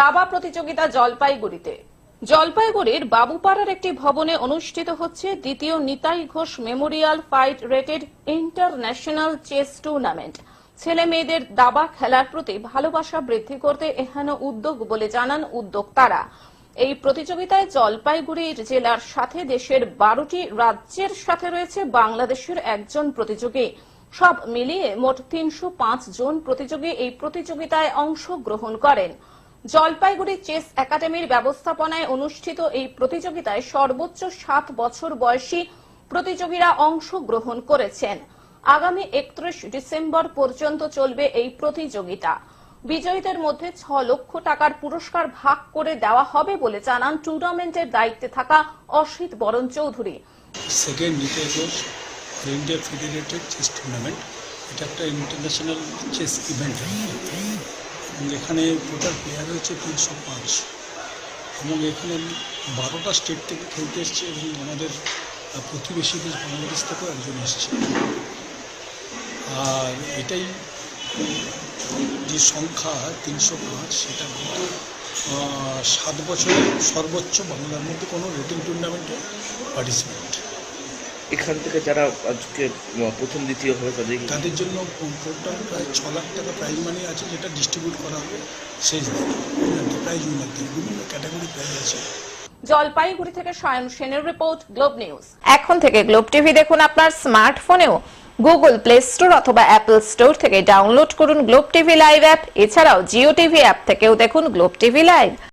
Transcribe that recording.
দাবা প্রতিযোগিতা জলপাইগুড়িতে। জলপাইগুড়ির বাবুপাড়ার একটি ভবনে অনুষ্ঠিত হচ্ছে দ্বিতীয় Nitai Ghosh memorial FIDE rated international chess tournament. ছেলে মেয়েদের দাবা খেলার প্রতি ভালোবাসা বৃদ্ধি করতে এহেন উদ্যোগ বলে জানান উদ্যোক্তারা। এই প্রতিযোগিতায় জলপাইগুড়ির জেলার সাথে দেশের বারোটি রাজ্যের সাথে রয়েছে বাংলাদেশের একজন প্রতিযোগী। সব মিলিয়ে মোট তিনশো পাঁচ জন প্রতিযোগী এই প্রতিযোগিতায় অংশগ্রহণ করেন। জলপাইগুড়ি চেস একাডেমির ব্যবস্থাপনায় অনুষ্ঠিত এই প্রতিযোগিতায় সর্বোচ্চ সাত বছর বয়সী প্রতিযোগীরা অংশগ্রহণ করেছেন। আগামী একত্রিশ ডিসেম্বর পর্যন্ত চলবে এই প্রতিযোগিতা। বিজয়ীদের মধ্যে ছ লক্ষ টাকার পুরস্কার ভাগ করে দেওয়া হবে বলে জানান টুর্নামেন্টের দায়িত্বে থাকা Asit Baran Chowdhury. Second India federated chess tournament. এটা একটা ইন্টারন্যাশনাল চেস ইভেন্ট। এখানে টোটাল প্লেয়ার হচ্ছে তিনশো পাঁচ। এবং এখানে বারোটা স্টেট থেকে খেলতে এসছে এবং আমাদের প্রতিবেশী দেশ বাংলাদেশ থেকেও একজন এসছে। আর এটাই যে সংখ্যা তিনশো পাঁচ, সেটা কিন্তু সাত বছরে সর্বোচ্চ বাংলার মধ্যে কোনো রেটিং টুর্নামেন্টে পার্টিসিপেট এখান থেকে যারা আজকে প্রথম দ্বিতীয় হবে তাদের তাদের জন্য টোটাল প্রায় ছ লাখ টাকা প্রাইজ মানি আছে যেটা ডিস্ট্রিবিউট করা হবে শেষ দিন প্রাইজ উইনারদের বিভিন্ন ক্যাটাগরি প্রাইজ আছে। জলপাইগুড়ি থেকে সায়ন সেনের রিপোর্ট গ্লোব নিউজ এখন থেকে গ্লোব টিভি দেখুন আপনার স্মার্টফোনেও গুগল প্লে স্টোর অথবা অ্যাপল স্টোর থেকে ডাউনলোড করুন গ্লোব টিভি লাইভ অ্যাপ এছাড়াও জিও টিভি অ্যাপ থেকেও দেখুন গ্লোব টিভি লাইভ